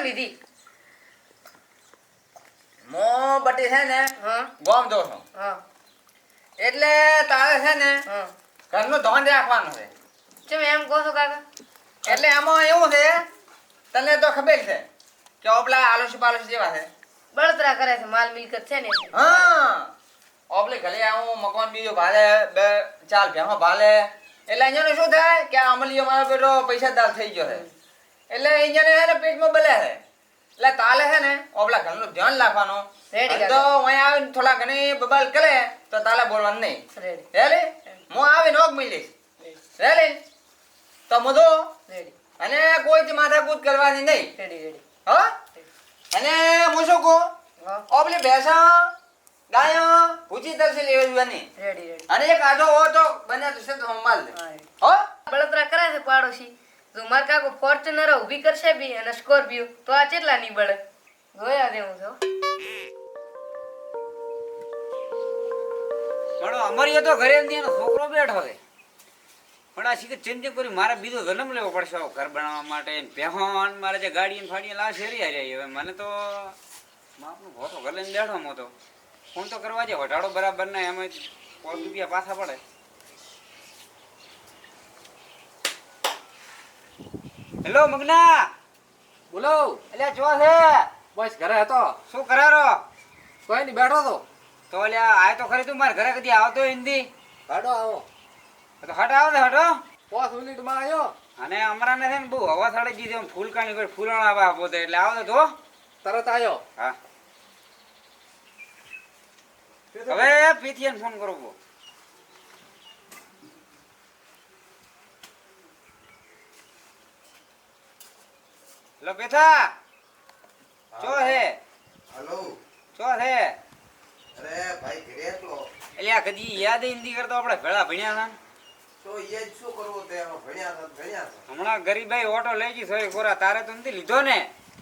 કાકા લીધી. મો બટી છે ને ગોમ દો છો. એટલે તારે છે ને ઘરનું ધોન રાખવાનું છે. ચમ એમ કહો છો કાકા? એટલે આમાં એવું છે તને તો ખબર છે કે ઓપલા આલોસી પાલોસી જેવા છે. બળતરા કરે છે માલ મિલકત છે ને હા. ઓપલે ઘરે આવું મકાન બીજું ભાલે બે ચાલ ભેહો ભાલે. એટલે અહીંયાનું શું થાય કે અમલીઓ મારો બેટો પૈસાદાર થઈ ગયો છે. એટલે અહીંયાને હે ને પેટમાં બલે છે એટલે તાલે છે ને ઓપલા ઘરનું ધ્યાન રાખવાનું. તો અહીં આવીને થોડા ઘણી બબાલ કરે તો તાલે બોલવાનું નહીં. રેલી હું આવીને ઓગ મિલીશ. રેલી તો મોધો અને કોઈ અને કોઈથી માથાકૂટ કરવાની નહીં. હો? અને હું શું કહું? ઓબલી ભેંસા ગાયો પૂછી તરસી લેવી જોવાની અને એક આધો હો તો બને તો સંભાળ હા, રેડી. હો? બળતરા કરે છે પાડોશી. જો માર કાકો ફોર્ચ્યુનર ઊભી કરશે બી અને સ્કોર્પિયો. તો આ કેટલા નીબળે? જોયા દે હું તો પણ અમારી તો ઘરે એનો છોકરો બેઠો છે. પણ આ શીખે ચેન્જિંગ કરી, મારે બીજો જન્મ લેવો પડશે ઘર બનાવવા માટે. પહેવાન મારે જે ગાડી ને ફાડી લાશ હેરી હવે મને તો માપનું ભોતો ઘર લઈને બેઠો હું તો. ફોન તો કરવા જાય વટાડો બરાબર ના એમાં પાંચ રૂપિયા પાછા પડે. હેલો મગના. બોલો. એટલે જો છે? બસ ઘરે હતો. શું કરારો? કોઈ નહીં બેઠો તો. તો અલ્યા આય તો ખરી તું મારા ઘરે કદી આવતો હિન્દી ગાડો આવો. તો હટ આવો ને હટો. પાંચ મિનિટમાં આવ્યો અને અમારાને છે ને બહુ હવા સાડી દીધી ફૂલ કાણી કોઈ ફૂલણ આવા પોતે એટલે આવો તો તરત આવ્યો હા. હવે પીથિયાને ફોન કરો બો હેલો પેથા ચો હે. હલો. ચો હે. અરે ભાઈ ઘરે તો એટલે આ કદી યાદ હિન્દી કરતો આપણે ભેળા ભણ્યા ના? તો એ જ શું કરવું તે ભણ્યા હતા ભણ્યા હતા? હમણાં ગરીબાઈ ઓટો લઈ ગઈ સોય ખોરા તારે તો નથી લીધો ને?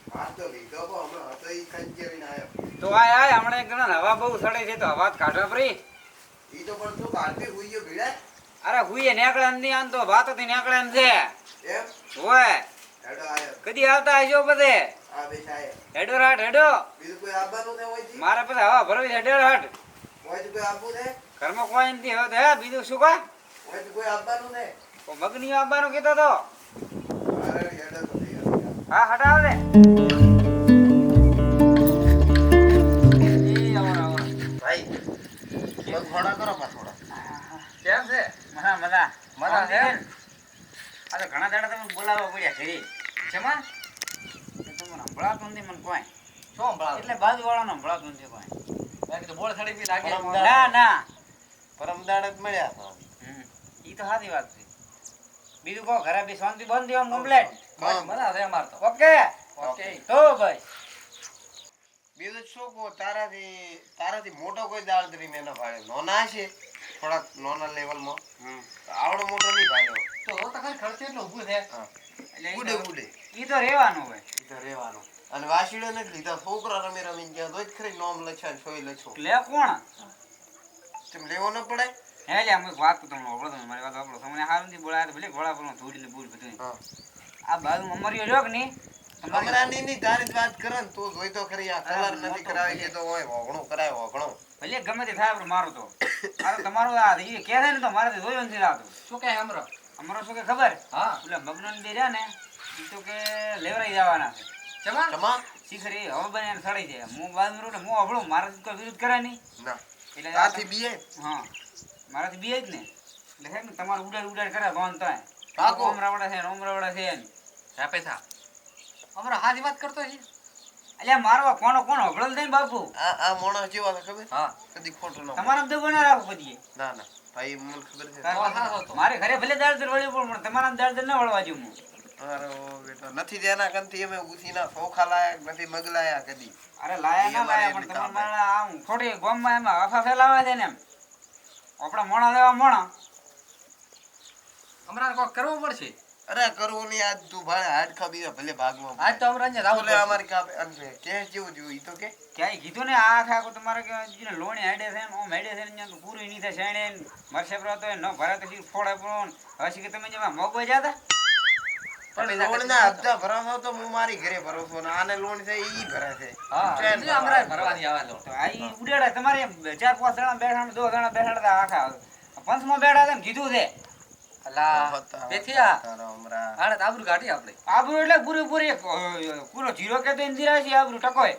વાત તો લીધો તો હમણાં હતો ઈ કંચેરીને આવ્યો તો આય આય હમણાં એક જણા હવા બહુ સડે છે તો હવા કાઢવા પડી. ઈ તો પણ શું કાઢતી હુઈ ગયો ભીડા અરે હુઈએ નેકળે નહીં આમ તો વાતો થી નેકળે એમ છે એમ? હોય. કદી આવતા હશો બધે? હેડો રાટ હેડો. મારા પાસે હવા ભરવી હેડો રાટ ઘરમાં કોઈ નથી હવે તો હે બીજું શું કા મગની આવવાનું કેતો તો? અરે હા હટાવ આવો. ભાઈ થોડા કરો થોડા. કેમ છે? મજા મજા. મજા છે? આ ઘણા દાડા તમે બોલાવવા પડ્યા ઘરે શેમાં? તમને સંભળાતું નથી મને કોઈ. શું ભળાવ એટલે બાજુવાળાને સંભળાતું નથી કોઈ. બાકી તો બોળ થડી બી લાગે ના ના. પરમદાડ જ મળ્યા. હમ. તો સાચી વાત છે. બીજું કહો ઘરે બી શાંતિ બંધ આમ કમ્પ્લેટ હા. મજા છે અમાર તો. ઓકે? ઓકે. તો ભાઈ. બીજું શું કહો તારાથી તારાથી મોટો કોઈ દાળ દરી ન ભાડે નોના છે થોડાક નોના લેવલમાં હમ. આવડો મોટો નહીં ભાડ્યો. તો તો ખરી ખર્ચે એટલું ઊભું છે? હા. એટલે ઈ ઉડે તો- ઉડે ઈ તો રહેવાનું હોય. ઈ તો રહેવાનું. અને વાસીડો નથી લીધા છોકરા રમી રમીને ગયા તો જ ખરી નોમ લખ્યા ને છોઈ લખ્યો. લે કોણ? તેમ લેવો ન પડે. હે લે અમે વાત તો તમને ઓળખો તમે મારી વાત ઓળખો તમને હારું થી બોલાય તો ભલે ઘોડા પર ધૂળી ને બૂળ બધું આ બાજુ મમરીઓ રહ્યો કે નહીં? તમારી અમરાની ની તારી વાત કરે ને તું જોઈ તો ખરી આ કલર નથી કરાવી દીધો હોય હોગણું કરાય હોગણું ભલે ગમે તે થાય પણ મારું તો. આ તો તમારું આ કે છે ને તો મારે જોયો નથી રાતો. શું કહે હમરો અમારો શું કે ખબર? હા. એટલે મગનો ને બે રહ્યા ને એ તો કે લેવરાઈ જવાના છે. ચમા જમા શીખરી હવે બને એને સડી જાય. હું બાદ મરું ને હું અભળું મારાથી કોઈ વિરુદ્ધ કરાય નહીં. ના. એટલે આથી બીએ? હા. મારાથી બીએ જ ને. એટલે છે ને તમારું ઉડાડ ઉડાડ કરે ભવન તો પાકો ઓમ રવડા છે ને ઓમ રવડા છે ને હા પૈસા અમારો હાજી વાત કરતો છે. અલ્યા મારવા કોનો કોનો અભળલ દે ને બાપુ. આ આ માણસ જેવા છે ખબર? હા. કદી ખોટું ન તમારા દેવો ના રાખો પછી ના ના. ભાઈ મને ખબર છે. હા, હા, હા. મારે ઘરે ભલે દાળ વળી પણ તમારા દાળ દર ના વળવા જેવું હું અરે ઓ બેટા નથી જેના કંથી અમે ઉસીના સોખા લાયક નથી મગલાયા કદી. અરે લાયા ના લાયા પણ તમારે મારા આમ ગોમ ગોમમાં એમાં હફા ફેલાવે છે ને એમ. આપણા મોણા લેવા મોણા. હમણાં કોઈ કરવું પડશે. અરે કરવું નહીં આજ તું ભાડે હાડખા ખાબી ભલે ભાગમાં આજ તો અમારે ને રાહુલ અમારી કાપે અને કે જેવું જેવું ઈ તો કે. ક્યાંય કીધું ને આ આખું તમારે કે જીને લોણી હેડે છે ને ઓમ હેડે છે ને તો પૂરું નહીં થાય શેણે ને મરશે પ્રો તો ન ભરાય તો શી ફોડે પણ હવે શી કે તમે જેમાં મોગો જાતા? પણ લોનના હપ્તા ભરાવો તો હું મારી ઘરે ભરો છું ને આને લોન છે ઈ ભરે છે. હા ટ્રેન એટલે અમારે ભરવાની આવે. તો. આ ઈ ઉડાડે તમારે ચાર પાંચ જણા બેઠા ને દો જણા બેઠા આખા પંચમાં બેઠા હતા ને કીધું છે. અલા બેથિયા હમણાં. આને આબરૂ કાઢી આપણે. આબરૂ એટલે પૂરેપૂરી પૂરો જીરો કે તો ઇન્દિરા છે આબરૂ ટકોય.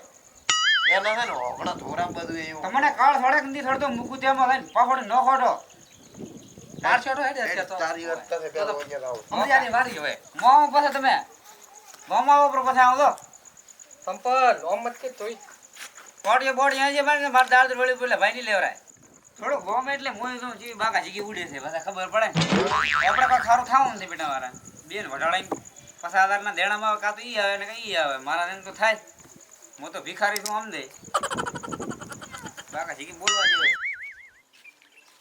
એના છે ને ઓગણા થોરા બધું એવું. તમને કાળ થોડાક નથી થડતો મૂકું તેમાં થઈને પાછળ ન ખોટો. ચાર છોડો હેડે છે તો. તારી વાત થશે પેલો વજે લાવો. સમજ્યાની વારી હવે. મોમાં પાસે તમે. મોમાં ઉપર પછી આવો સંપલ ઓમ મત કે તોય. બોડી બોડી અહીં મારે મારે દાળ વળી બોલે ભાઈ ની લેવરાય. થોડુંક ગોમ એટલે મોય તો જીવી બાકા જીગી ઉડે છે પાછા ખબર પડે આપણે કોઈ ખારું ખાવું નથી બેટા મારા બેન વટાડાઈ પાછા આધારના દેણામાં કાં તો ઈ આવે ને કઈ ઈ આવે. મારા ને તો થાય. હું તો ભિખારી છું આમ દે. બાકા જીગી બોલવા જેવું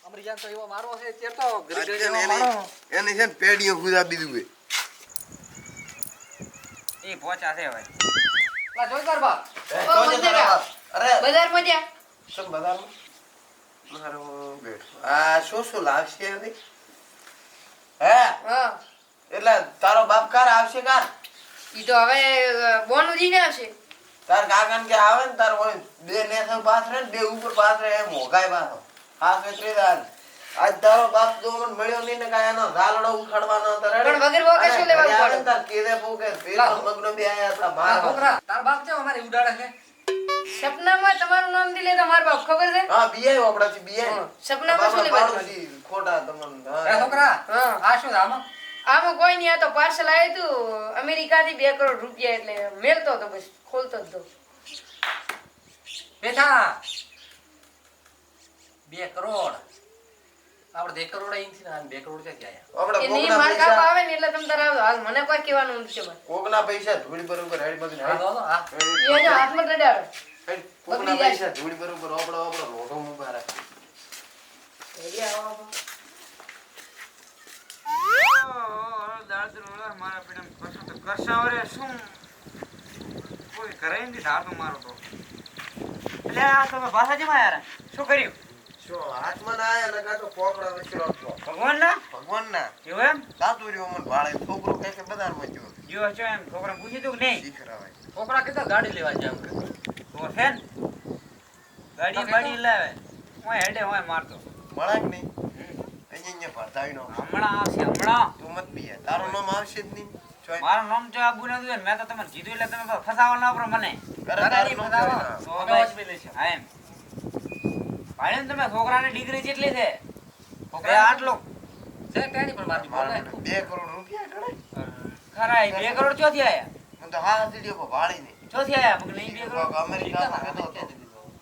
અમારી તો એવો મારો છે તે તો છે એની- એની છે ને પેઢીઓ ખુદા દીધું એ પોચા છે ભાઈ. લા જોઈ કર બા. અરે. બજારમાં જ્યાં શું બધાનું? મારું બેઠો. આ શું શું લાવશે હવે? હે? એટલે તારો બાપ કાર આવશે કાર ઈ તો હવે બોનું જીને આવશે. તાર કાકાન કે આવે ને તાર હોય બે નેસો પાથરે ને બે ઉપર પાથરે એમ મોગાય પાછો હા દાન આજ તારો બાપ જો મને મળ્યો નહીં ને કાંઈ એનો ગાલડો ઉખાડવાનો હતો રે. પણ વગર વોકે શું લેવાનું ને? તાર કીધે પોકે પેલો મગનો બે આયા તા મારા તાર બાપ છે અમારે ઉડાડે છે. સપનામાં તમારું નામ દી લેતા માર બાપ ખબર છે હા બીઆઈ આપણાથી. હા, સપનામાં શું લેવાનું? ખોટા તમને હા. છોકરા હા આ શું છે આમાં આમાં કોઈ નહીં આ તો પાર્સલ આવ્યું હતું અમેરિકાથી બે કરોડ રૂપિયા એટલે મેલતો હતો બસ ખોલતો હતો બેઠા બે કરોડ આપણે બે કરોડ અહીંથી ને બે કરોડ આપણે આવે ને એટલે તમે તાર આવજો હાલ મને કોઈ કહેવાનું નથી કોકના પૈસા ધૂળ બરોબર હેડ બધું હા, તો, તો, હા. એ હાથમાં રડાડો હેડ. કોકના પૈસા ધૂળ બરોબર આપણો આપણો લોઢો મૂકા રાખે. એરી આવો આવો. મારા પેટા કશું તો કરશાવરે શું? કોઈ કરે નથી ધારતો મારો તો. એટલે આ તમે ભાષા જેમાં યાર શું કર્યું? શું હાથમાં ના આયા લગા તો પોકડા વચ્ચે રાખતો. ભગવાન ના ભગવાનના. એવું એમ? સાતું રહ્યું મને ભાળે છોકરો કહે કે જો જો છો એમ? છોકરાને પૂછી દઉં કે નહીં? શીખરાવે. છોકરા કેટલા ગાડી લેવા જાય એમ તો છે ને. ગાડી બાડી લાવે. હું હેડે હું મારતો. મળે નહીં? અહીંયા અહીંયા ભરતાવી નો હમણાં આવશે હમણાં. તું મત પીએ તારું નામ આવશે જ નહીં. મારું નામ તો આબુ નથી ને મેં તો તમને કીધું એટલે તમે ફસાવા ના પડો મને. તો. હા એમ. ભાઈ તમે છોકરાની ડિગ્રી કેટલી છે? છોકરા આટલો. છે કાંઈ પણ મારી બોલે કરોડ રૂપિયા ગણે. ખરા એ બે કરોડ ચો આયા? હું તો હા સીડીઓ ભાળી નહીં ચોથી આયા મગ નહીં બે કરોડ અમેરિકામાં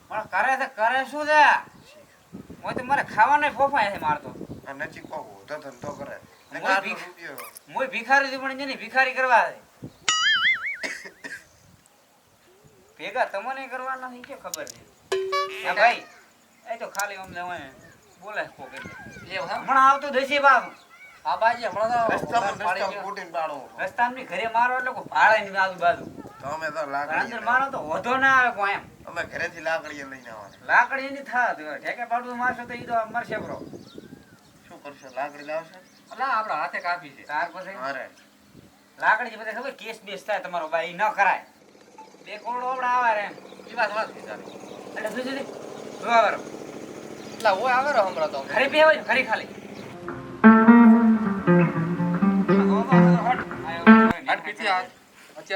પણ કરે છે કરે શું છે? હું તો મારે ખાવાનો ફોફાય છે મારતો આ નજીક કોક હોતો ધંધો કરે. મોય ભિખારી છું પણ જેને ભિખારી કરવા છે. ભેગા તમને કરવાના છે કે ખબર છે? ભાઈ એ તો ખાલી અમને હોય બોલે કોક એટલે. હમણાં આવતો દેશી બાપ આ બાજી હમણાં તો રસ્તામાં પાડી રસ્તામાં પાડો. રસ્તામાં ઘરે મારો એટલે ભાડે ની આજુબાજુ. તો અમે તો લાકડી મારો તો વધો ના આવે કોઈ એમ અમે ઘરેથી લાકડી લઈને આવવાના. લાકડી ની થાત ઠેકે પાડું મારશો તો ઈ તો મરશે બ્રો શું કરશો લાકડી લાવશો અલા આપણા હાથે કાપી છે તાર પછી અરે લાકડી જે બધા ખબર કેસ બેસ થાય તમારો ભાઈ ન કરાય બે કોણ ઓબડા આવે રે એમ એ વાત વાત કીધા એટલે સુજી દે જો વાળો એટલે ઓય આવે રે હમણાં તો ઘરે બે હોય ઘરે ખાલી હટ પીથી આ તો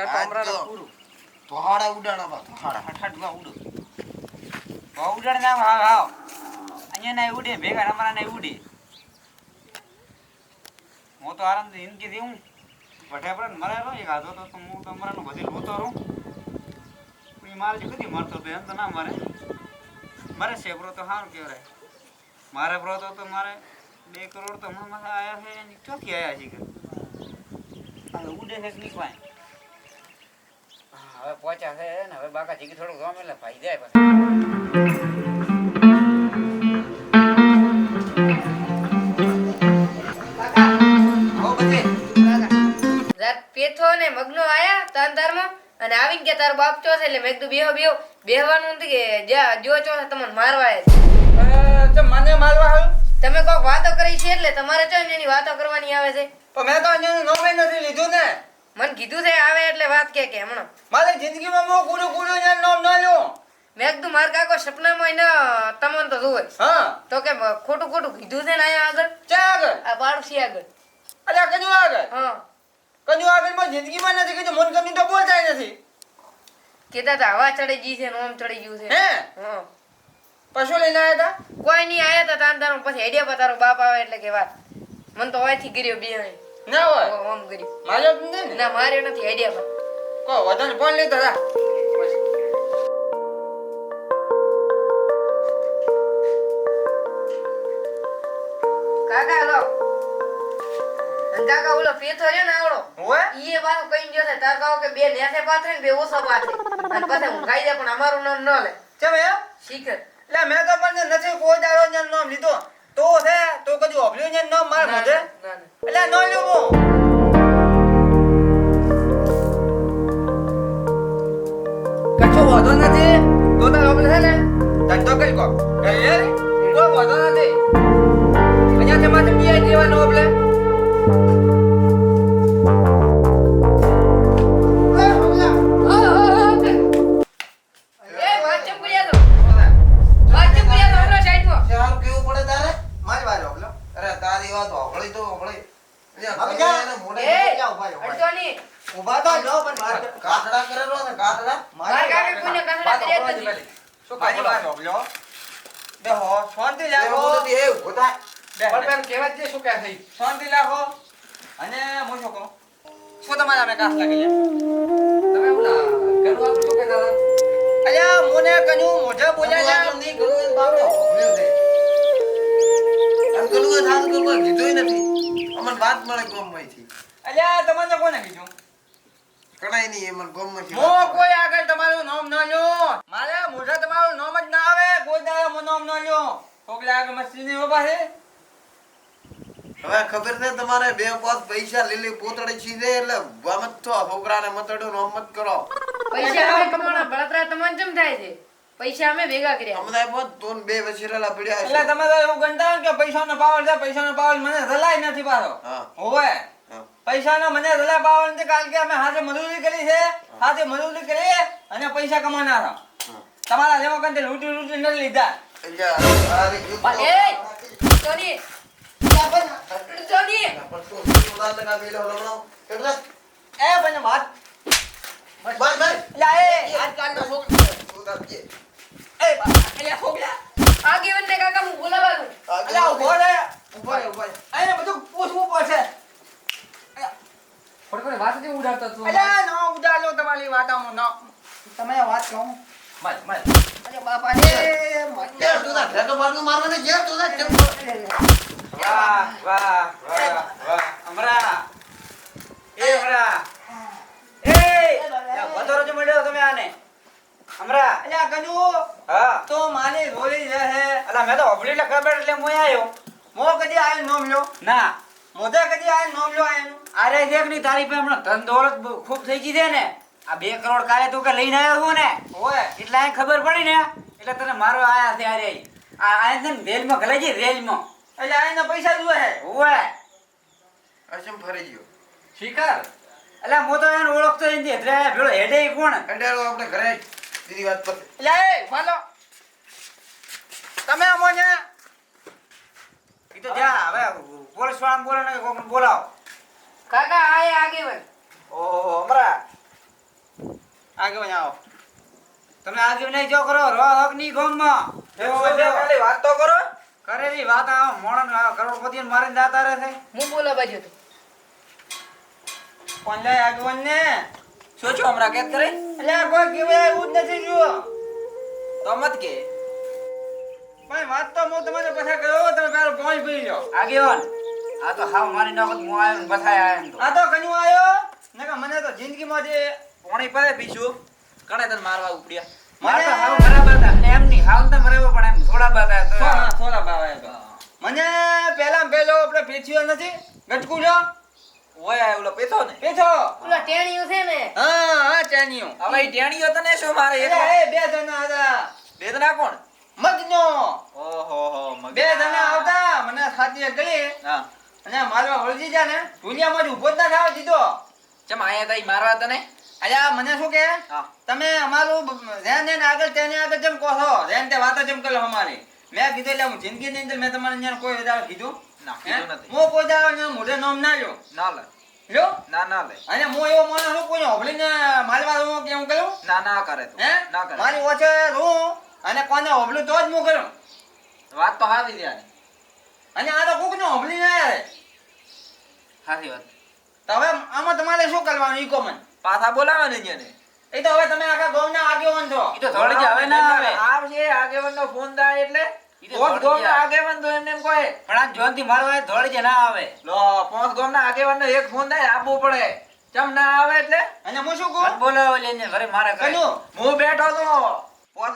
તો. પૂરું. ધોહાડા ઉડાડા બા ધોહાડા હઠ ઉડો. તો ઉડાડ ના અહીંયા ના ઉડે ભેગા અમારા ના ઉડે. હું તો આરામથી જિંદગી દેવું વઠે પડે મરે રહો એક આધો તો હું તો મરાનો બધી લોતો રહું. પણ મારે જે કદી મરતો એમ તો ના મારે. મારે છે બ્રો તો સારું કહેવાય. મારે બ્રો તો તો મારે બે કરોડ તો હમણાં માથે આયા છે ચોથી આયા છે ઉડે છે પાય હવે પહોંચ્યા છે ને હવે બાકા જીગી થોડુંક જોવા એટલે ભાઈ જાય પછી. રાત પેથો ને મગનો આયા તાંધારમાં અને આવીને કે તારો બાપ ચો છે એટલે મેં કીધું બેહો બેહો. બેહવાનું નથી કે જ્યાં જો ચો છે તમને મારવા આવે છે. તો મને મારવા આવ્યું? તમે કોઈક વાતો કરી છે એટલે તમારે ચો ને એની વાતો કરવાની આવે છે? પણ મેં તો અહીંયાનું નામે નથી લીધું ને. મને કીધું છે આવે એટલે વાત કે કે હમણાં. મારે જિંદગીમાં મો કુડું કુડું ને નો ન લ્યો. મેં કીધું માર કાકો સપનામાં ન તમને તો જોવે હા. તો કે ખોટું ખોટું કીધું છે ને અહીંયા આગળ? ચા આગળ? આ પાડોશી આગળ. અલ્યા કન્યું આગળ? હા. કન્યું આગળમાં જિંદગીમાં નથી કીધું મન કમી તો બોલતાય નથી. કેતા તા હવા ચડી ગઈ છે ને ઓમ ચડી ગયું છે. હે? હા. પશુ લઈને આયા હતા કોઈ નહીં આયા તા તાન તારો પછી હેડિયા પર તારો બાપ આવે એટલે કે વાત. મને તો હોયથી ગીર્યો બે ના હોય. ઓમ કરી માર્યો ને. ના માર્યો નથી આઈડિયા પર કો વધારે ફોન લેતા હતા કાકા લો કાકા ઓલો પેથો રહ્યો ને આવડો ઈ એ પાછું કઈ ગયો છે તાર કહો કે બે નેસે પાથરે ને બે ઓછો પાથરે. અને પછી હું ખાઈ દે પણ અમારું નામ ન લે. ચમ એમ? શીખર એટલે મેં તો પણ નથી કોઈ દાડો નામ લીધો. તો છે તો કદી ઓભલ્યું ને માર મોઢે. એટલે ન લ્યો હું. કશું વાંધો નથી. તો તાર છે ને ધંધો કરી કો. લે કોઈ વાંધો નથી. અહીંયા તમારે બી દેવાનો ઓભલે છોકરા મસ્તી ની ઊભા હવે ખબર છે તમારે બે પાંચ પૈસા લીલી પોતળી છીંધે એટલે વામત થો છોકરાને મતડ્યો ને મત કરો. પૈસા અમે કમાણા બળતરા તમને કેમ થાય છે. પૈસા અમે ભેગા કર્યા. અમદાય તો ને બે વછેરેલા પડ્યા એટલે તમે તો એવું ગણતા કે પૈસાનો પાવર છે પૈસાનો પાવર મને રલાય નથી પાછો. હા. હોવે. પૈસાનો મને રલાય પાવર નથી કારણ કે અમે હાથે મજૂરી કરી છે હાથે મજૂરી કરી અને પૈસા કમાના તમારા જેવા કંઈ લૂંટી લૂંટી નથી લીધા. એટલે આ રી યુદ્ધ બા- એ! ટોની! ટોની! પણ તું તું ઉડાન ટકા મેલ્યો લમણો. કેટલા? એ પણ વાત બસ, બસ. એટલે એ આજકાલના છોકરા. તું તાર કે. એ એટલે છોકરા આગેવાનને કાકા હું બોલાવા દઉં. એટલે ઊભો રહે ઊભો રહે ઊભો રહે અહીંયા બધું પૂછવું પડશે થોડી ઘણી વાત કેમ ઉડાડતા તું? એટલે ન ઉડાડો તમારી વાતમાં ન તમે વાત કહો મત મત અરે બાપા રે મત કે તું તાર ઢેકો મારનું મારવાને જે તું તાર ઢેકો. વાહ વાહ વાહ વાહ અમરા એ અમરા એ વધોરો જ મળ્યો તમે આને અમરા એટલે આ કજુ હા તો માની રોલી રહે અલા મેં તો અભડી એટલે ખબર એટલે હું આવ્યો મો કદી આય નોમ લ્યો ના મોઢે કદી આય નોમ લ્યો આયનું અરે દેખની તારી પાસે હમણાં ધન દોલત ખૂબ થઈ ગઈ છે ને. આ બે કરોડ કાલે તું કે લઈને આવ્યો છું ને? ઓય. એટલે અહીં ખબર પડી ને. એટલે તને મારો આયા છે અરે આ આયા છે ને રેલમાં ગલાઈ જઈ રેલમાં. એટલે આયના પૈસા જુએ હે. ઓય. અસમ ફરી ગયો. શિકાર? એટલે હું તો એને ઓળખતો જ નથી. એટલે ભેળો હેડે કોણ? કંટાળો આપણે ઘરે. બીજી વાત પર. એટલે એ ફાલો તમે અમોને એ તો જા હવે પોલીસવાળા બોલે ને બોલાવો. કાકા આ એ આગેવાન. ઓહો અમરા આગળ આવો? તમે આજે નહીં જો કરો રો હકની ગોમમાં ખાલી વાત તો કરો? કરેલી વાત આ મોણન કરોડપતિ મારીને જાતા રહે છે હું બોલાવા ગયો હતો. કોણ લે આગળ ને શું છો હમણાં કેત કરે? એટલે કોઈ કેવાય એવું જ નથી જુઓ. તો મત કે. પણ વાત તો હું તમને પછી કહ્યો તમે પેલો પોઈન્ટ પી લો આગેવાન આ તો હાવ મારી નાખો હું આવ્યો ને તો. આ તો કયું આયો? નકા મને તો જિંદગીમાં જે પોણી પડે બીજું કણે તને મારવા ઉપડ્યા? મને- તો હાવ બરાબર હતા. એમ નહીં હાવ તો બરાબર પણ એમ થોડા બાતા તો થોડા થોડા મને પહેલા પહેલો આપણે પેથીઓ નથી? ગટકુ લ્યો. ઓય ઓલો પેથો ને? પેથો. ઓલા ટેણીયું છે ને? હા હા ચાનીઓ હવે ઈ તને શું મારે? એ બે જણા હતા. વેદના કોણ? મગનો. ઓહો હો બે જણા આવતા મને સાથી ગળી. હા. અને મારવા વળજી જા ને ઢુલિયામાં જ ઊભો જ ના થાવ દીધો. ચમ આયા તા ઈ મારવા તને અલ્યા મને શું કે? તમે અમારું રેન રેન આગળ તેને આગળ જેમ કહો છો રેન તે વાતો જેમ કરો અમારી. મેં કીધું એટલે હું જિંદગીની અંદર મેં તમારે અહીંયા કોઈ વધારે કીધું? ના હે? હું કોઈ અહીંયા મોઢે નામ ના લ્યો. ના લે. લ્યો? ના ના લે. અને હું એવો માણસ છું કોઈ હોભળીને મારવા હું કેમ કહ્યું ના ના કરે તો. હે? ના કરે. મારી ઓછે હું અને કોને હોભળું તો જ હું કરું. વાત તો હાવી દે અને આ તો કોક ને હોભળી ના આવે હારી વાત. તો હવે આમાં તમારે શું કરવાનું? ઈ કોમન મને પાછા બોલાવે ને એ તો હવે તમે આખા ગામના આગેવાન છો. ઈ તો થોડી હવે. ના આવે આગેવાનનો ફોન થાય એટલે ઈ તો પોંચ થોડી આવે. આગેવાન તો એમને એમ કહે પણ આ જોનથી મારવા એ ધોળી ના આવે. લો પોંચ એક ફોન થાય આપવો પડે. ચમ ના આવે એટલે? અને હું શું કહું? બોલાવો લઈને ઘરે મારે કરે હું બેઠો તો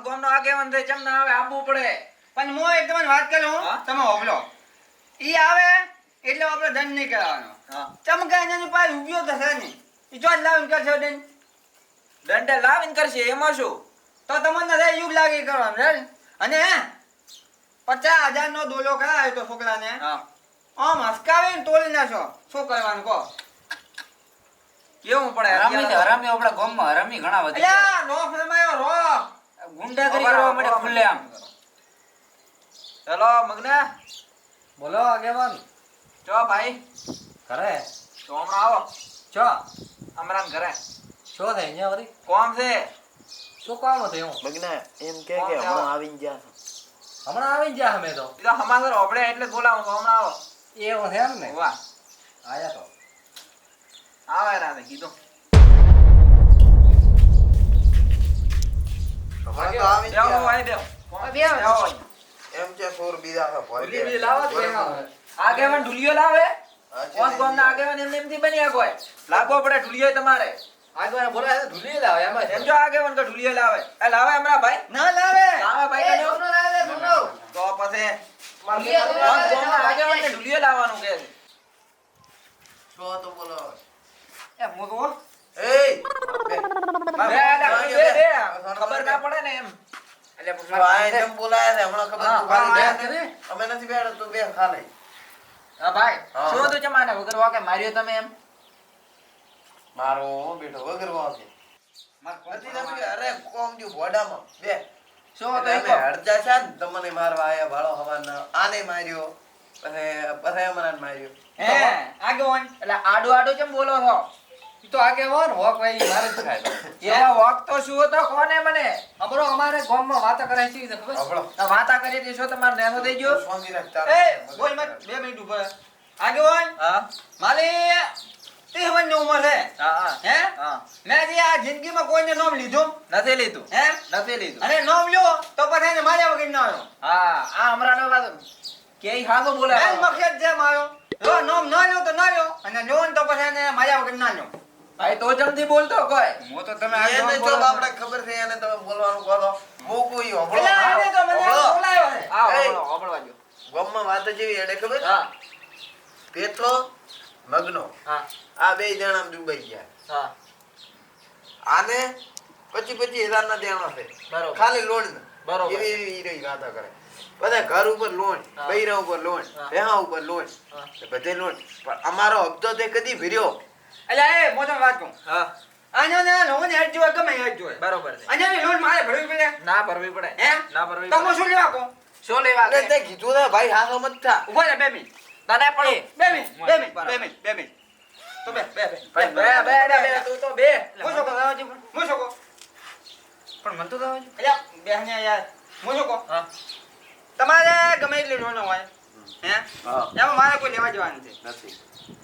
ગોમ નો આગેવાન થાય ચમ ના આવે આપવું પડે. પણ હું એક તમને વાત કરું? તમે હોભળો ઈ આવે એટલે આપણે ધન નહીં કરાવવાનો. હા ચમકા એની પાસે ઉભ્યો થશે નહીં. એ જો લાવીને કરશે દંડ દંડે લાવીને કરશે એમાં શું? તો તમને રે યુગ લાગી કરવાનું રે અને પચાસ હજાર નો દોલો કરાયો તો છોકરાને. આમ હસકાવીને તોલી નાખો શું કરવાનું કહો? કેવું પડે હરામી છે હરામી આપણા ગામમાં હરામી ઘણા વધી ગયા. અલ્યા રો ફરમાયો રો ગુંડાગીરી કરવા માટે ખુલ્લે આમ. ચલો મગના? બોલો આગેવાન. ચો ભાઈ? કરે તો હમણાં આવો. ચો હમણાં ઘરે. શું થાય અહીંયા વળી? કોમ છે? શું કામ હતું એવું મગના એમ કે કે હમણાં આવીને ગયા છો. હમણાં આવી ગયા અમે તો. બીજા તો હમાસર હોબળે એટલે બોલાવું છું હમણાં આવો. એવું છે એમ ને? વાહ આયા તો. આવે રાતે કીધું. તો આવીને. એમ છે સોર બીજા. આગેવાન ઢુલિયો લાવે? હાચી કોણ વાત. આગેવાન એમને એમથી બન્યા કોઈ? લાગવો પડે ઢુલિયો તમારે. આગળ બોલાય છે ધૂલી લાવે એમાં એમ જો આગેવાન કે ઢુલિયો લાવે. એ લાવે હમણાં ભાઈ? ના લાવે. લાવે ભાઈ કનો? લાવે છે, તો પછી ઢુલિયો કોણ લાવે છે, કોણના ઢુલિયો લાવવાનું કહે છે. શું તો બોલો. એ તો બે, બે. ખબર ના પડે ને એમ. એટલે શું જેમ બોલાયા છે હમણાં ખબર તું? અમે નથી બેઠા તું બે ખાલી. હા ભાઈ હા. શું હતું ચમાને વગર વાકે માર્યો તમે એમ? મારો બેટો વગર વાગે નથી નથી અરે કોમ જો ભોડામાં બે. શું હતું એટલે એ અમે કહો. છે ને તમને મારવા આયા ભાળો હવારના. આને માર્યો પછી પછી અમરાને માર્યો. હે આગેવાન એટલે આડું આડું કેમ બોલો છો? તો આગેવાન હોક ભાઈ મારે જ તો. હોક તો શું હતો કોને મને? હમણાં અમારે ગામમાં વાતા કરાય છે તો ખબર આ વાતા કરી દે છો તમાર નેનો થઈ ગયો. સ્વામી રાખતા એ બોલ મત બે મિનિટ ઊભો. આગેવાન હા? મારી ત્રેવનની ઉંમર છે. હા હા. હે? હા. મેં જે આ જિંદગીમાં કોઈને નામ લીધું. નથી લીધું. હે? નથી લીધું. અને નામ લ્યો તો પછી માર્યા વગર ના આવ્યો. હા આ હમણાંનો વાત. કે હાસો બોલે મેં મખિયત છે આવ્યો. નામ ના લ્યો તો ના લ્યો અને લ્યો તો પછી માર્યા વગર ના લ્યો. ભાઈ તો જમથી બોલતો કોઈ. હું તો તમે એને આગેવાન જો આપણે ખબર છે એને તમે બોલવાનું કહો હું કોઈ હોબળો એટલે એને તો મને બોલાયો છે. આ હોબળો હોબળવા. ગામમાં વાત જેવી એડે ખબર હા. પેટલો મગનો. હા. આ બે જણા દુબઈ ગયા. હા. આને પછી પછી હજાર ના દેણા છે બરોબર. ખાલી લોન બરોબર. એવી એવી રહી વાતો કરે. બધા ઘર ઉપર લોન બૈરા ઉપર લોન રેહા ઉપર લોન બધે લોન પણ અમારો હપ્તો તે કદી ભર્યો. એટલે એ હું તમને વાત કહું. હા. આનો ને લોન હેડ જોવે ગમે હેડ જોવે? બરોબર છે. અને લોન મારે ભરવી પડે. ના ભરવી પડે. હે? ના ભરવી તો હું શું લેવા કહું? શું લેવા એટલે તે કીધું ને ભાઈ હાસો મત થા. ઊભો રે બે મિનિટ. તને પણ બે મિનિટ બે મિનિટ બે મિનિટ બે મિનિટ. તો બે બે બે. બે બે બે બે તું તો બે. હું શું કહું હું શું કહું? પણ મન તો દે. અલ્યા બેહને યાર. હું શું કહું? હા. તમારે ગમે એટલી લોન હોય હે? હા. એમાં મારે કોઈ લેવા જવાનું છે. નથી.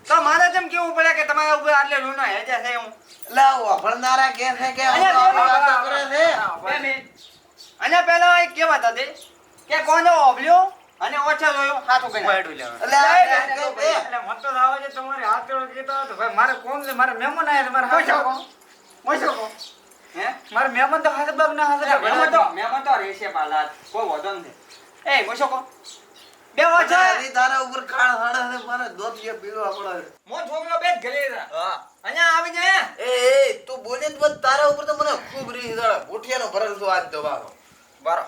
તો મારે જેમ કેવું પડે કે તમારા ઉપર આટલે લોન હેજે છે હું? એટલે વફળનારા કે છે કે અહીંયા. કરે છે. અને પહેલા એક કહેવત હતી કે કોનો ઓબલ્યો અને ઓછા જોયો હાથું કઈ વાયડું લેવાનું. એટલે કે મત તો લાવો છે તમારે હાથ પેલો કીધો તો ભાઈ મારે કોણ છે મારે મહેમાન આયા છે, મારે હાથ શકો મોશો. કો હે? મારે મહેમાન તો હાથ બગ ના હાથ મહેમાન તો મહેમાન તો રહેશે પાલા કોઈ વધો છે એ મોશો કો. બે વાજે વાચા તારા ઉપર કાળ હળે છે મારે દોતિયે પીળવા પડે. મો છોકરો બે ઘરે હા. અહીંયા આવી જાય એ એ તું બોલે તો તારા ઉપર તો મને ખૂબ રીહ ચડે ઉઠિયાનો ભરલ તો આજ દબાવો બરો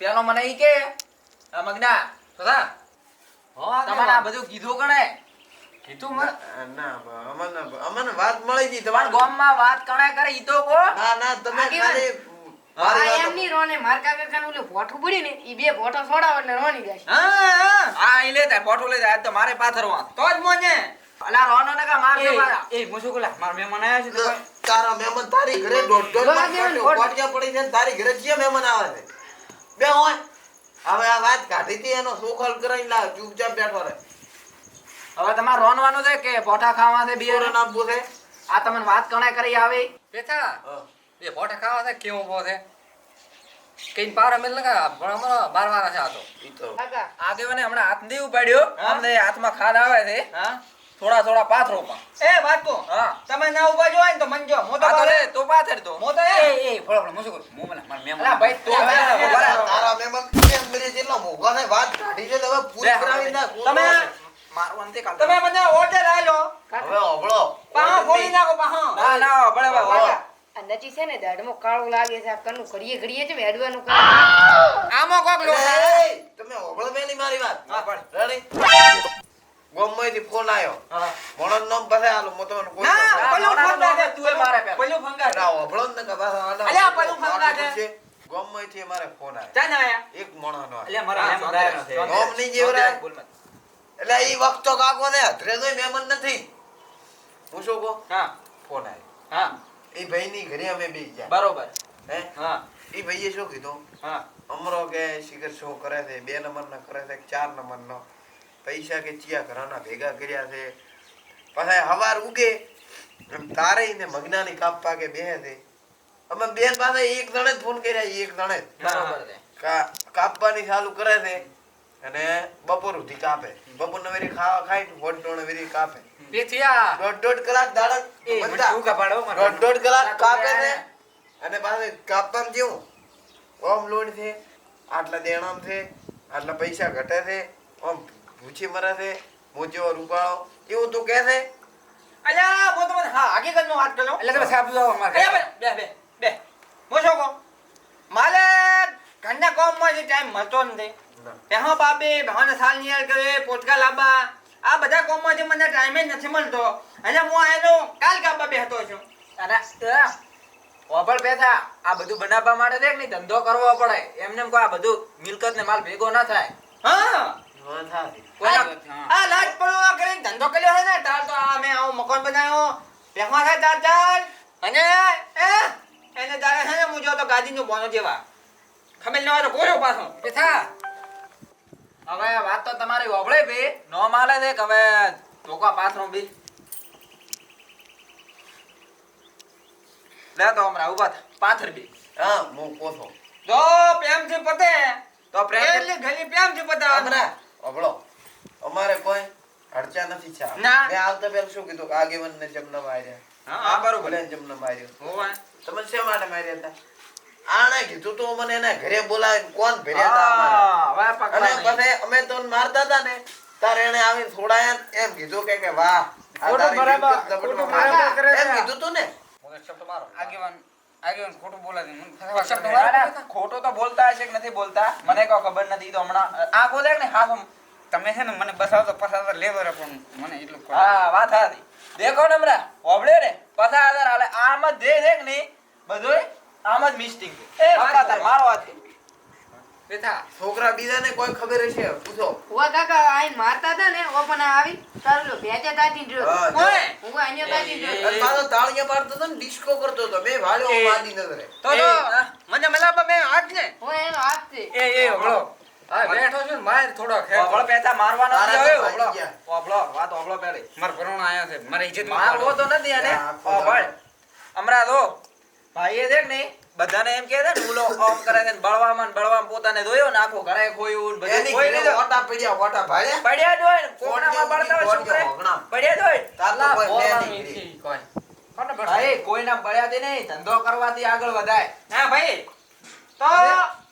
પેલો મને ઈ કે આ મગના હા તમારે આ બધું કીધું કણે? કીધું મને? ના અમને અમને વાત મળી હતી તમારા. ગામમાં વાત કણે કરે ઈ તો કો ના ના તમે. ખાલી આ એમની રોને માર કાકા કાનું ઓલું ભોઠું પડ્યું ને ઈ બે ભોઠો છોડાવો એટલે રોની જાય. હા હા. ઈ લેતા ફોટો લેતા તો મારે પાથરવા તો જ મોને. અલા રોનો ને કા માર મારા એ એ મુસુ મહેમાન આયા છે તારા મહેમાન તારી ઘરે દોઢ દોઢ બોલા માસ દેવાનું, માટે બોલ. ઉપાડ્યા પડી છે તારી ઘરે ચિયા મહેમાન આવે છે? બે હોય. હવે આ વાત કાઢી હતી એનો સોખલ કરી લાવ ચૂપચાપ બેઠો રહે. હવે તમારે રોનવાનું છે કે પોઠા ખાવા છે બિયર બિયર આપવું છે? આ તમને વાત કણાય કરી આવે. પેથા બે ભોટા ખાવા છે કેવો ઊભો છે? કઈ પારા મેલ લગા અમારો બાર છે આ તો. ઈ તો આગેવાને હમણાં હાથ નહીં ઉપાડ્યો. હા? અમને હાથમાં ખાડ આવે છે. હા? થોડા થોડા પાથરો પણ એ વાતકો હા. તમે ના ઊભા જો ને તો મંજો હું તો આ તો બારે- લે, તો પાથર તો. એ એ એ ફળો ફળો મસુ કરું. મને મારા મહેમાન અલા ભાઈ તો એ, એ, એ, એ, તારા મેમ કેમ મરી છે? મોગો ને વાત કાઢી છે હવે પૂરી કરાવી ના તમે મારું અંતે કાલ તમે મને ઓર્ડર આલો હવે ઓબળો પાહો ખોલી નાખો પાહો. ના ના બળે ભાઈ નચી છે ને દાડમો કાળો લાગે છે આ કનું ઘડીએ ઘડીએ છે મેડવાનું કરે. આમાં કોક લો એ, તમે હબળો પેલી મારી વાત. હા પણ રેડી ગોમમાંથી ફોન આવ્યો હા. મોણસ નામ પાસે આલો હું તમને કોઈ ના ના, પેલું મોડાનું ફંગા છે નામ તું એ મારે ના જ કે અલ્યા, પેલું ગોમમાંથી અમારે ફોન આવ્યો આયા. એક છે. ગોમ. એટલે ઈ વખતો કાકો ને મહેમાન નથી. હું શું કહું? હા. ફોન આવ્યો હા. એ ભાઈની ઘરે અમે બે ગયા. બરોબર. હે? હા. એ ભાઈએ શું કીધું? હા. અમરો કે શિખર શું કરે છે? બે નંબરનો કરે છે ચાર ચાર નંબરનો? પૈસા કે ચિયા ઘરાના ભેગા કર્યા છે. પછી હવાર ઉગે એમ તારે ને મગનાની કાપવા કે બેહે છે? અમે બેન પાસે એક જણે જ ફોન કર્યા એક જણે બરોબર છે. કાપવાની ચાલુ કરે છે અને બપોર સુધી કાપે. બપોર ને વેરી ખાવા ખાઈ હોટ ટોણે વેરી કાપે. પેથિયા દોઢ દોઢ કલાક દાડા એ મને બધા. શું કપાડો મને દોઢ દોઢ કલાક કાપે છે અને પાછું કાપવામાં જેવું ઓમ લોડ છે આટલા દેણામ છે આટલા પૈસા ઘટે છે ઓમ ભૂચી મરે છે મોજો રૂપાળો એવું તું કહે છે? અલ્યા હું તમને હા હકીકતમાં વાત કરો. એટલે તમે સાહેબ જાઓ અમારે. અલ્યા બે બે બે બે. શું કહું. મારે ઘરના કામમાંથી ટાઈમ મળતો નથી. ના. પહેલો બાપે ભાવને સાલ નિયાળ કરે પોટકા લાવવા આ બધા કામમાંથી મને ટાઈમ જ નથી મળતો. અને હું આનો કાલ કાપવા બેસતો છું. એ, ઓભળ આ બધું બનાવવા માટે દેખ ને ધંધો કરવો પડે. એમને એમ કોઈ આ બધું મિલકત ને માલ ભેગો ના થાય. હા. આ લાજ પડવા કરીને ધંધો કર્યો છે ને તાર તો આ મેં આવો મકાન બનાવ્યો. પહેવા થાય તાર ચાલ. અને એ એને તારે છે ને હું જો તો નું બોનો જેવા. ખબર ન હોય તો કોરો પાછો પેથા હવે વાત તો તમારી ઓભળે ભી. નો માલે છે કે હવે. ધોકા પાથરો બી. લે તો હમણાં ઊભા થા. પાથર બી. હા હું કોથો જો પ્રેમથી પતે. તો પ્રેમ એટલી ઘણી પ્રેમથી પતે. હમણાં અભળો અમારે કોઈ અડચા નથી ના. મેં આવતા પહેલા શું કીધું? કે આગેવન ને જમના માર્યા. હા બરોબર. જમના માર્યો. હોવા. તમે શા માટે માર્યા હતા? આણે કીધું તો મને એના ઘરે બોલાવીને કોણ ભેર્યા હતા અમારા? હા, હવે અને પછી અમે તો મારતા હતા ને તારે એને આવી છોડાયા એમ કીધું કે કે વાહ ખોટું બરાબર- ખોટું બરાબર એમ કીધું તું ને? મને શબ્દ મારો? આગેવાન આગેવાન ખોટું બોલે મને શબ્દ મારો. ના, ના, ખોટું તો બોલતા હશે કે નથી બોલતા. મને કહો ખબર નથી તો હમણાં આ બોલે ને હા તમે છે ને મને બસાવતો પસાવતો લેવો રે પણ મને એટલું હા વાત હતી દેખો ને હમણાં હોબળ્યો રે હજાર હાલે. આમ જ દે દેખ ને બધું આમ જ મિસ્ટિંગ એ પચાસ તાર મારો વાત પેથા છોકરા બીજાને કોઈ ખબર હશે? પૂછો. હુવા કાકા આઈને મારતા હતા ને ઓ પણ આવી. તારું લો ભેજે તાતી જો ઓય, હું અહીંયા તાતી જો અને મારો તાળીયા પાડતો હતો ને ડિસ્કો કરતો હતો. મેં ભાળ્યો મારી નજરે. તો તો મને મલાબા મે હાથ ને હું એનો હાથ છે. એ એ હળો હા બેઠો છું માર થોડો હોબળો ખેર પેતા મારવાનો આવ્યો. તો ગયા. હોબળો વાત ઓબળો પેલી. માર ભરવાના આયા છે. મારી ઇજ્જત મારવો તો નથી અને આ અમરા હોબળ હમણાં એ દેખ ને બધાને એમ કહે છે ને ઉલો ઓમ કરે છે બળવામાં બળવામાં પોતાને ધોયો ને આખો ઘરે ખોયું ને બધું ખોઈ ઘરે ઓટા પડ્યા ઓટા ભાળ્યા પડ્યા જ હોય ને કોકનામાં બળતા હોય કોણ છોકરે. પડ્યા જ હોય તાર તો કોઈ બોલવાનું? ભાઈ કોઈના બળ્યાથી નહીં ધંધો કરવાથી આગળ વધાય. હા ભાઈ. તો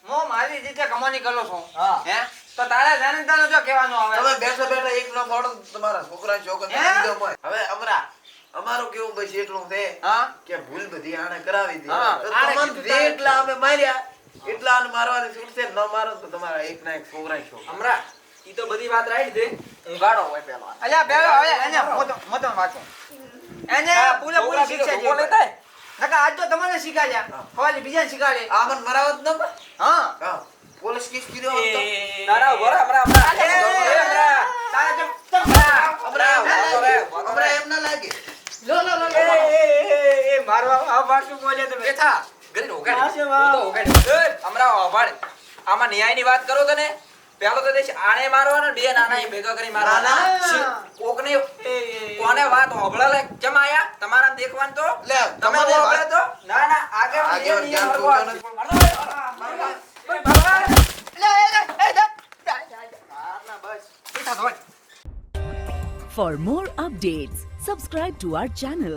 હું મારી રીતે કમાણી કરું છું. હા. હે? તો તારે જાણે તારે જો કહેવાનું આવે. તમે બેઠા બેઠા એક નો ફોડો તમારા છોકરા છોકરા હવે અમરા અમારું કેવું પછી એટલું છે? હા? કે ભૂલ બધી આને કરાવી દીધી. તમને એટલા અમે માર્યા એટલા આને મારવાની છૂટ છે. ન મારો તો તમારા એક ના એક છોકરા છો. હમણાં. ઈ તો બધી વાત રાઈટ છે. ઉગાડો હોય પેલો અલ્યા પેલો હવે એને મોટો મોટો વાંચો. એને હા, પૂરેપૂરી શિક્ષા જે બોલે થાય નકા આજ તો તમને શીખાડ્યા. ખવાલી બીજાને શીખાડે. આ મન મરાવત ન. હા. હા. પોલીસ કેસ કર્યો હતો. તારા ઊભો હમરા હમરા તારા જમ હમરા. હમણાં. હમણાં. એમ ના લાગે. હમણાં એમ ના લાગે લો લો લો એ, લો એ, એ, એ, મારવા આ પાછું બોલે તમે. બેઠા ગરીને ઉગાડી હા, છે, વાહ. હું તો ઉગાડી એ, હમણાં વાભાળ. આમાં ન્યાયની વાત કરો તો પેલો તો દેશ આણે મારવાનો બે નાના ભેગા કરી મારવાના. કોકને એ, એ, કોને વાત હોભળે લે કેમ આયા? તમારા દેખવાન તો? લે, તમે તમારે તો? ના ના આગળ આગેવાન નિયમ ધ્યાન ભરવા. પૂરતો મારવા, મારવા, મારવા. કોઈ મારવા. બેઠા ધોઈ For more updates, subscribe to our channel,